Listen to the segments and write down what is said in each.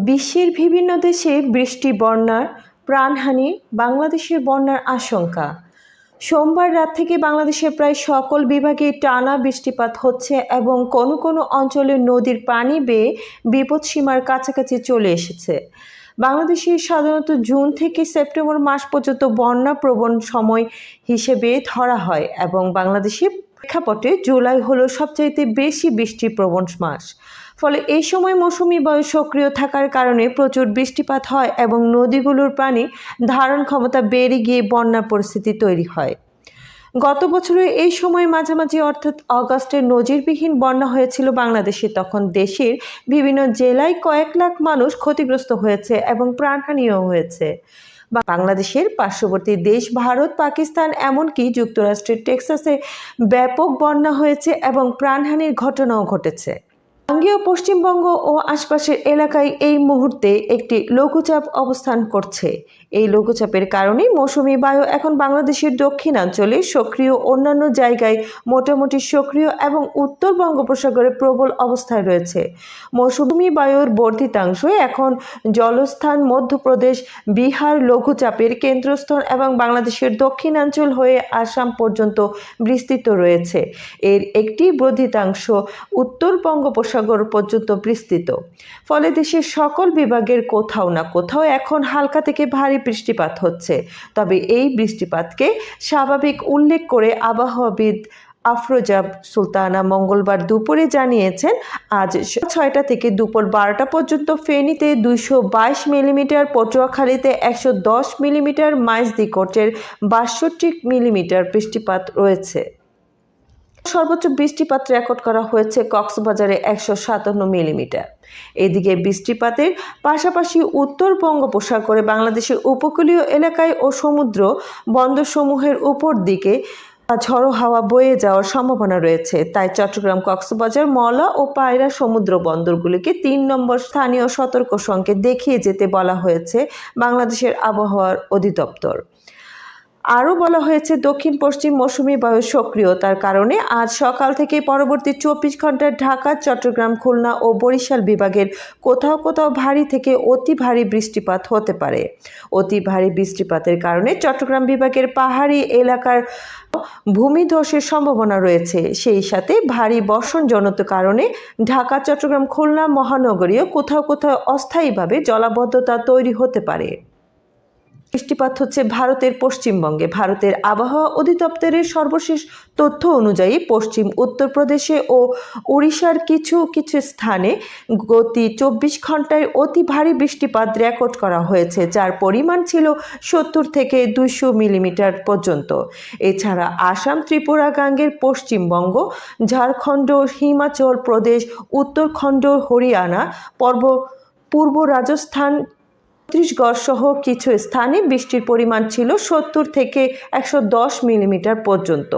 বিশ্বের বিভিন্ন দেশে বৃষ্টি, বন্যার প্রাণহানি, বাংলাদেশের বন্যার আশঙ্কা। সোমবার রাত থেকে বাংলাদেশের প্রায় সকল বিভাগে টানা বৃষ্টিপাত হচ্ছে এবং কোনো কোনো অঞ্চলে নদীর পানি বেয়ে বিপদসীমার কাছাকাছি চলে এসেছে। বাংলাদেশে সাধারণত জুন থেকে সেপ্টেম্বর মাস পর্যন্ত বন্যা প্রবণ সময় হিসেবে ধরা হয় এবং বাংলাদেশের প্রেক্ষাপটে জুলাই হলো সবচাইতে বেশি বৃষ্টিপ্রবণ মাস। ফলে এই সময় মৌসুমি বায়ু সক্রিয় থাকার কারণে প্রচুর বৃষ্টিপাত হয় এবং নদীগুলোর পানি ধারণ ক্ষমতা বেড়ে গিয়ে বন্যার পরিস্থিতি তৈরি হয়। গত বছরে এই সময় মাঝামাঝি অর্থাৎ অগাস্টে নজিরবিহীন বন্যা হয়েছিল বাংলাদেশে। তখন দেশের বিভিন্ন জেলায় কয়েক লাখ মানুষ ক্ষতিগ্রস্ত হয়েছে এবং প্রাণহানিও হয়েছে। বাংলাদেশের পার্শ্ববর্তী দেশ ভারত, পাকিস্তান এমনকি যুক্তরাষ্ট্রের টেক্সাসে ব্যাপক বন্যা হয়েছে এবং প্রাণহানির ঘটনাও ঘটেছে। গাঙ্গেয় পশ্চিমবঙ্গ ও আশপাশের এলাকায় এই মুহূর্তে একটি লঘুচাপ অবস্থান করছে। এই লঘুচাপের কারণে মৌসুমি বায়ু এখন বাংলাদেশের দক্ষিণাঞ্চলে সক্রিয়, অন্যান্য জায়গায় মোটামুটি সক্রিয় এবং উত্তর বঙ্গোপসাগরে প্রবল অবস্থায় রয়েছে। মৌসুমি বায়ুর বর্ধিতাংশ এখন জলস্থান, মধ্যপ্রদেশ, বিহার লঘুচাপের কেন্দ্রস্থল এবং বাংলাদেশের দক্ষিণাঞ্চল হয়ে আসাম পর্যন্ত বিস্তৃত রয়েছে। এর একটি বর্ধিতাংশ উত্তর বঙ্গোপসাগর পর্যন্ত বিস্তৃত। ফলে দেশের সকল বিভাগের কোথাও না কোথাও এখন হালকা থেকে ভারী বৃষ্টিপাত হচ্ছে। তবে এই বৃষ্টিপাতকে স্বাভাবিক উল্লেখ করে আবহাওয়াবিদ আফরোজা সুলতানা মঙ্গলবার দুপুরে জানিয়েছেন, আজ ছয়টা থেকে দুপুর বারোটা পর্যন্ত ফেনীতে দুইশো বাইশ মিলিমিটার, পটুয়াখালীতে একশো দশ মিলিমিটার মাইজদিকোটের বাষট্টি মিলিমিটার বৃষ্টিপাত রয়েছে। সর্বোচ্চ বৃষ্টিপাত রেকর্ড করা হয়েছে কক্সবাজারে একশো সাতান্ন মিলিমিটার। এদিকে বৃষ্টিপাতের পাশাপাশি উত্তর বঙ্গোপসাগরে বাংলাদেশের উপকূলীয় এলাকায় ও সমুদ্র বন্দরসমূহের উপর দিকে ঝড়ো হাওয়া বয়ে যাওয়ার সম্ভাবনা রয়েছে। তাই চট্টগ্রাম, কক্সবাজার মলা ও পায়রা সমুদ্র বন্দরগুলিকে তিন নম্বর স্থানীয় সতর্ক সংকেত দেখিয়ে যেতে বলা হয়েছে বাংলাদেশের আবহাওয়ার অধিদপ্তর। আরও বলা হয়েছে, দক্ষিণ পশ্চিম মৌসুমি বায়ু সক্রিয়তার কারণে আজ সকাল থেকে পরবর্তী চব্বিশ ঘন্টায় ঢাকা, চট্টগ্রাম, খুলনা ও বরিশাল বিভাগের কোথাও কোথাও ভারী থেকে অতি ভারী বৃষ্টিপাত হতে পারে। অতি ভারী বৃষ্টিপাতের কারণে চট্টগ্রাম বিভাগের পাহাড়ি এলাকার ভূমিধসের সম্ভাবনা রয়েছে। সেই সাথে ভারী বর্ষণজনিত কারণে ঢাকা, চট্টগ্রাম, খুলনা মহানগরীয় কোথাও কোথাও অস্থায়ীভাবে জলাবদ্ধতা তৈরি হতে পারে। বৃষ্টিপাত হচ্ছে ভারতের পশ্চিমবঙ্গে। ভারতের আবহাওয়া অধিদপ্তরের সর্বশেষ তথ্য অনুযায়ী পশ্চিম উত্তরপ্রদেশে ও উড়িষ্যার কিছু কিছু স্থানে গতি চব্বিশ ঘন্টায় অতি ভারী বৃষ্টিপাত রেকর্ড করা হয়েছে, যার পরিমাণ ছিল সত্তর থেকে দুইশো মিলিমিটার পর্যন্ত। এছাড়া আসাম, ত্রিপুরা গাঙ্গের পশ্চিমবঙ্গ, ঝাড়খণ্ড, হিমাচল প্রদেশ, উত্তরখণ্ড, হরিয়ানা, পর্ব, পূর্ব রাজস্থান ছত্তিশগড় সহ কিছু স্থানে বৃষ্টির পরিমাণ ছিল সত্তর থেকে একশো দশ মিলিমিটার পর্যন্ত।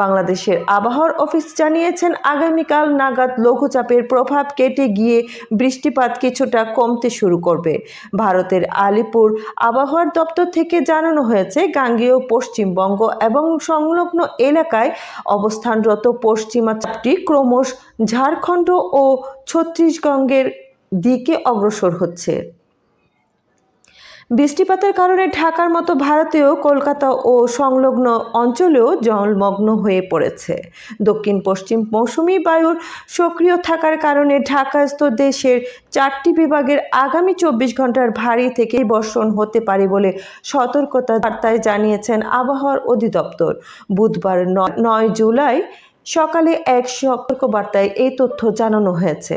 বাংলাদেশের আবহাওয়ার অফিস জানিয়েছেন, আগামীকাল নাগাদ লঘুচাপের প্রভাব কেটে গিয়ে বৃষ্টিপাত কিছুটা কমতে শুরু করবে। ভারতের আলিপুর আবহাওয়ার দপ্তর থেকে জানানো হয়েছে, গাঙ্গেয় পশ্চিমবঙ্গ এবং সংলগ্ন এলাকায় অবস্থানরত পশ্চিমা চাপটি ক্রমশ ঝাড়খণ্ড ও ছত্তিশগড়ের দিকে অগ্রসর হচ্ছে। বৃষ্টিপাতের কারণে ঢাকার মতো ভারতেও কলকাতা ও সংলগ্ন অঞ্চলেও জলমগ্ন হয়ে পড়েছে। দক্ষিণ পশ্চিম মৌসুমি বায়ুর সক্রিয় থাকার কারণে ঢাকাস্থ দেশের চারটি বিভাগের আগামী চব্বিশ ঘণ্টার ভারী থেকেই বর্ষণ হতে পারে বলে সতর্কতা বার্তায় জানিয়েছেন আবহাওয়ার অধিদপ্তর। বুধবার নয় জুলাই সকালে এক সতর্ক বার্তায় এই তথ্য জানানো হয়েছে।